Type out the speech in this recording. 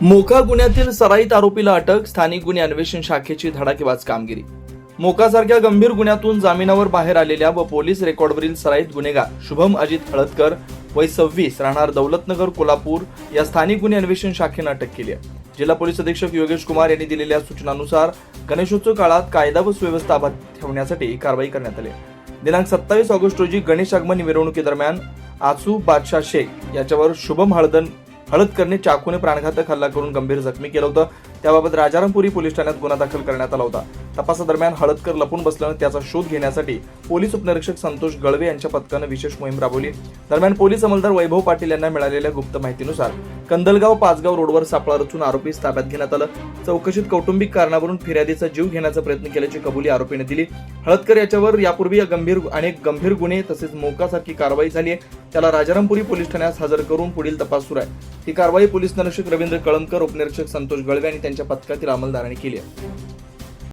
मोका गुन्ह्यातील सराईत आरोपीला अटक स्थानिक गुन्हे अन्वेषण शाखेची धडाकेबाज कामगिरी. मोकासारख्या गंभीर गुन्ह्यातून जामिनावर बाहेर आलेल्या व पोलीस रेकॉर्डवरील सराईत गुन्हेगार शुभम अजित हळदकर वय सव्वीस राहणार दौलतनगर कोल्हापूर या स्थानिक गुन्हे अन्वेषण शाखेनं अटक केली आहे. जिल्हा पोलीस अधीक्षक योगेश कुमार यांनी दिलेल्या सूचनानुसार गणेशोत्सव काळात कायदा व सुव्यवस्था अबाध ठेवण्यासाठी कारवाई करण्यात आली दिनांक सत्तावीस ऑगस्ट रोजी गणेश आगमन मिरवणुकीदरम्यान आसू बादशाह शेख याच्यावर शुभम हळदन हळदकरने चाकूने प्राणघातक हल्ला करून गंभीर जखमी केलं होतं. त्याबाबत राजारामपुरी पोलीस ठाण्यात गुन्हा दाखल करण्यात आला होता. तपासादरम्यान हळदकर लपून बसल्यानं त्याचा शोध घेण्यासाठी पोलीस उपनिरीक्षक संतोष गळवे यांच्या पथकानं विशेष मोहीम राबवली. दरम्यान पोलीस अंमलदार वैभव पाटील यांना मिळालेल्या गुप्त माहितीनुसार कंदलगाव पाचगाव रोडवर सापळा रचून आरोपीस ताब्यात घेण्यात आलं. चौकशीत कौटुंबिक कारणावरून फिर्यादीचा जीव घेण्याचा प्रयत्न केल्याची कबुली आरोपीने दिली. हळदकर याच्यावर यापूर्वी गंभीर अनेक गंभीर गुन्हे तसेच मोकासारखी कारवाई झाली आहे. त्याला राजारामपुरी पोलीस ठाण्यास हजर करून पुढील तपास सुरू आहे. ही कारवाई पोलीस निरीक्षक रवींद्र कळमकर उपनिरीक्षक संतोष गळवे आणि त्यांच्या पथकातील अंमलदारांनी केली आहे.